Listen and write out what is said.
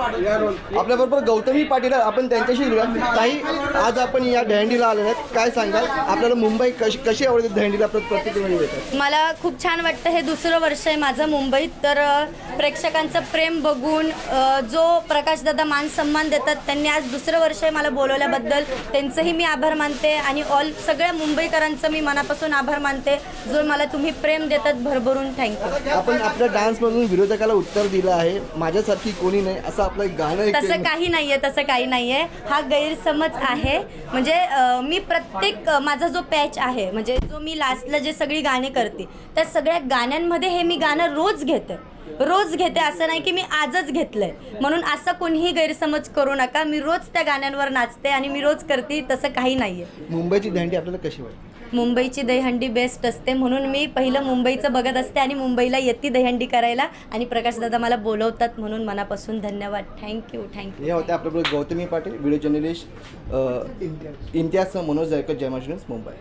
आपल्याबरोबर गौतमी पाटील. आपण त्यांच्याशी. ताई आज आपण या दहंडीला आलेलो आहेत. काय सांगाल? आपल्याला मुंबई कशी कशी आवडते दहंडीला? प्र- प्रत्येक मला खूप छान वाटतं. हे दुसरं वर्ष आहे माझं मुंबईत. तर प्रेक्षकांचं प्रेम बघून जो प्रकाशदादा मान सन्मान देतात त्यांनी आज दुसरं वर्ष आहे मला बोलवल्याबद्दल. त्यांचंही मी आभार मानते आणि ऑल सगळ्या मुंबईकरांचं मी मनापासून आभार मानते. जो मला तुम्ही प्रेम देतात भरभरून थँक्यू आपण आपल्या डान्समधून विरोधकाला उत्तर दिलं आहे. माझ्यासारखी कोणी नाही असं आपलं एक गाणं एक तसं काही नाहीये तसं काही नाहीये. हा गैरसमज आहे. म्हणजे अं, मी प्रत्येक अं, माझा जो पॅच आहे म्हणजे जो मी लास्टला जे सगळी गाणी करते त्या सगळ्या गाण्यांमध्ये हे मी गाणं रोज घेते. रोज घेते असं नाही की मी आजच घेतलंय. म्हणून असं कोणीही गैरसमज करू नका. मी रोज त्या गाण्यांवर नाचते आणि मी रोज करते तसं काही नाहीये. मुंबईची दहंडी आपल्याला कशी वाटते? मुंबईची दहीहंडी बेस्ट असते. म्हणून मी पहिलं मुंबईचं बघत असते आणि मुंबईला येते दहीहंडी करायला. आणि प्रकाशदादा मला बोलवतात म्हणून मनापासून धन्यवाद. थँक्यू थँक्यू हे होते आपल्याबरोबर गौतमी पाटील व्हिडिओ जर्नलिस्ट इम्तियाज मनोज जयकर जय मुंबई.